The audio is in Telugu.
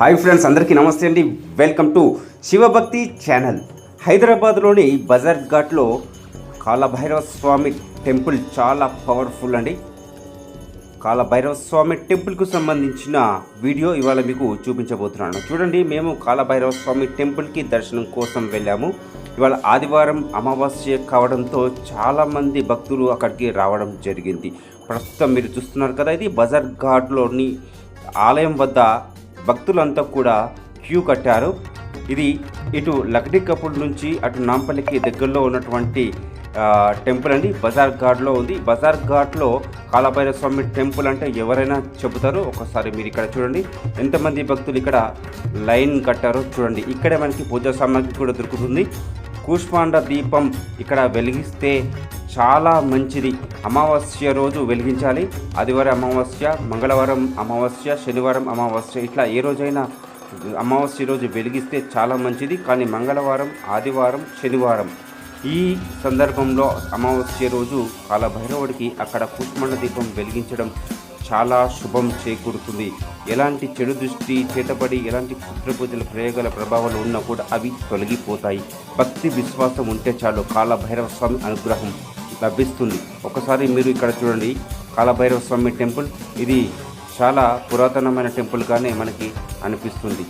హాయ్ ఫ్రెండ్స్ అందరికీ నమస్తే అండి. Welcome to Shivabhakti channel. హైదరాబాద్లోని బజార్ ఘాట్లో కాలభైరవ స్వామి టెంపుల్ చాలా పవర్ఫుల్ అండి. కాలభైరవ స్వామి టెంపుల్కు సంబంధించిన వీడియో ఇవాళ మీకు చూపించబోతున్నాను. చూడండి మేము కాలభైరవ స్వామి టెంపుల్కి దర్శనం కోసం వెళ్ళాము. ఇవాళ ఆదివారం అమావాస్య కావడంతో చాలామంది భక్తులు అక్కడికి రావడం జరిగింది. ప్రస్తుతం మీరు చూస్తున్నారు కదా ఇది బజార్ ఘాట్లోని ఆలయం వద్ద భక్తులంతా కూడా క్యూ కట్టారు. ఇది ఇటు లక్డీ నుంచి అటు నాంపల్లికి దగ్గరలో ఉన్నటువంటి టెంపుల్ అండి. బజార్ ఘాట్లో ఉంది. బజార్ ఘాట్లో కాలభైరవ స్వామి టెంపుల్ అంటే ఎవరైనా చెబుతారు. ఒకసారి మీరు ఇక్కడ చూడండి. ఎంతమంది భక్తులు ఇక్కడ లైన్ కట్టారో చూడండి. ఇక్కడే మనకి పూజా సామాగ్రి కూడా దొరుకుతుంది. కూష్మాండ దీపం ఇక్కడ వెలిగిస్తే చాలా మంచిది. అమావాస్య రోజు వెలిగించాలి. ఆదివారం అమావాస్య మంగళవారం అమావాస్య శనివారం అమావాస్య ఇట్లా ఏ రోజైనా అమావాస్య రోజు వెలిగిస్తే చాలా మంచిది. కానీ మంగళవారం ఆదివారం శనివారం ఈ సందర్భంలో అమావాస్య రోజు కాలభైరవుడికి అక్కడ కూష్మండ దీపం వెలిగించడం చాలా శుభం చేకూరుతుంది. ఎలాంటి చెడు దృష్టి చేతపడి ఎలాంటి పుత్రపూజల పూజల ప్రయోగాల ప్రభావాలు ఉన్నా కూడా అవి తొలగిపోతాయి. భక్తి విశ్వాసం ఉంటే చాలు కాలభైరవ స్వామి అనుగ్రహం. లభిస్తుంది. ఒకసారి మీరు ఇక్కడ చూడండి. కాలభైరవ స్వామి టెంపుల్. ఇది చాలా పురాతనమైన టెంపుల్గానే మనకి అనిపిస్తుంది.